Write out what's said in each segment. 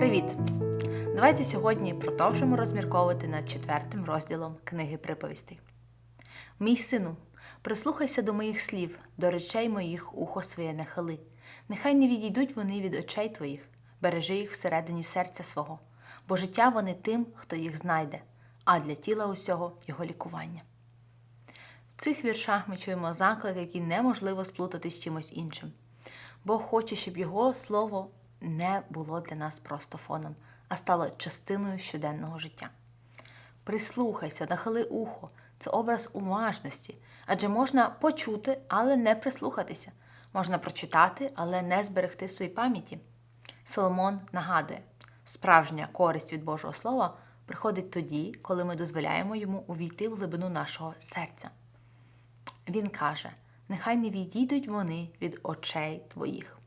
Привіт! Давайте сьогодні продовжимо розмірковувати над четвертим розділом книги приповістей. Мій сину, прислухайся до моїх слів, до речей моїх ухо своє не хили. Нехай не відійдуть вони від очей твоїх, бережи їх всередині серця свого, бо життя вони тим, хто їх знайде, а для тіла усього його лікування. В цих віршах ми чуємо заклик, який неможливо сплутати з чимось іншим. Бог хоче, щоб його слово не було для нас просто фоном, а стало частиною щоденного життя. Прислухайся, нахили ухо це образ уважності, адже можна почути, але не прислухатися, можна прочитати, але не зберегти в своїй пам'яті. Соломон нагадує, справжня користь від Божого Слова приходить тоді, коли ми дозволяємо йому увійти в глибину нашого серця. Він каже: нехай не відійдуть вони від очей твоїх.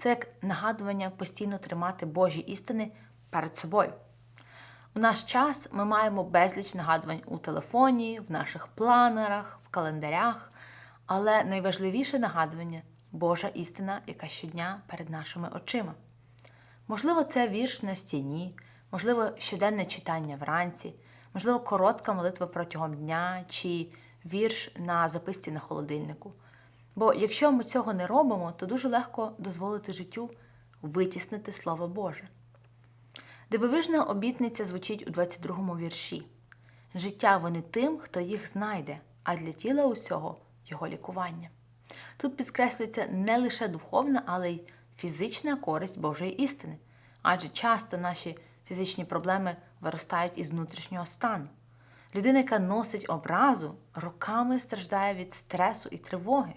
Це як нагадування постійно тримати Божі істини перед собою. У наш час ми маємо безліч нагадувань у телефоні, в наших планерах, в календарях, але найважливіше нагадування Божа істина, яка щодня перед нашими очима. Можливо, це вірш на стіні, можливо, щоденне читання вранці, можливо, коротка молитва протягом дня чи вірш на записці на холодильнику. Бо якщо ми цього не робимо, то дуже легко дозволити життю витіснити Слово Боже. Дивовижна обітниця звучить у 22-му вірші. Життя вони тим, хто їх знайде, а для тіла усього його лікування. Тут підкреслюється не лише духовна, але й фізична користь Божої істини, адже часто наші фізичні проблеми виростають із внутрішнього стану. Людина, яка носить образу, роками страждає від стресу і тривоги.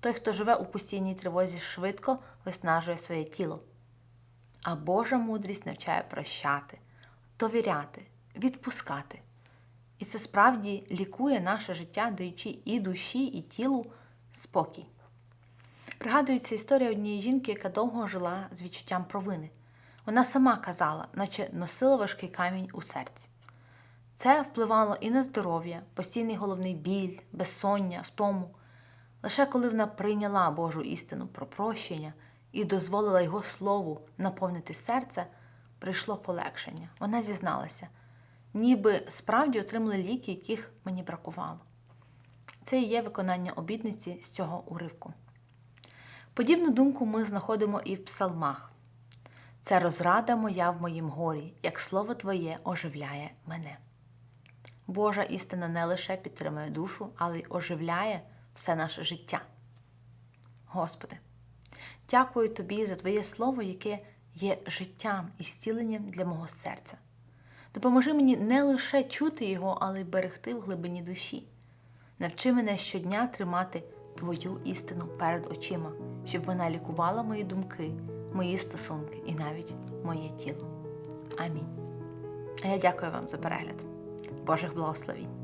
Той, хто живе у постійній тривозі, швидко виснажує своє тіло. А Божа мудрість навчає прощати, довіряти, відпускати. І це справді лікує наше життя, даючи і душі, і тілу спокій. Пригадується історія однієї жінки, яка довго жила з відчуттям провини. Вона сама казала, наче носила важкий камінь у серці. Це впливало і на здоров'я, постійний головний біль, безсоння, втому. Лише коли вона прийняла Божу істину про прощення і дозволила Його Слову наповнити серце, прийшло полегшення. Вона зізналася, ніби справді отримали ліки, яких мені бракувало. Це і є виконання обітниці з цього уривку. Подібну думку ми знаходимо і в псалмах. Це розрада моя в моїм горі, як слово Твоє оживляє мене. Божа істина не лише підтримує душу, але й оживляє все наше життя. Господи, дякую Тобі за Твоє Слово, яке є життям і зціленням для мого серця. Допоможи мені не лише чути його, але й берегти в глибині душі. Навчи мене щодня тримати Твою істину перед очима, щоб вона лікувала мої думки, мої стосунки і навіть моє тіло. Амінь. А я дякую вам за перегляд. Божих благословінь!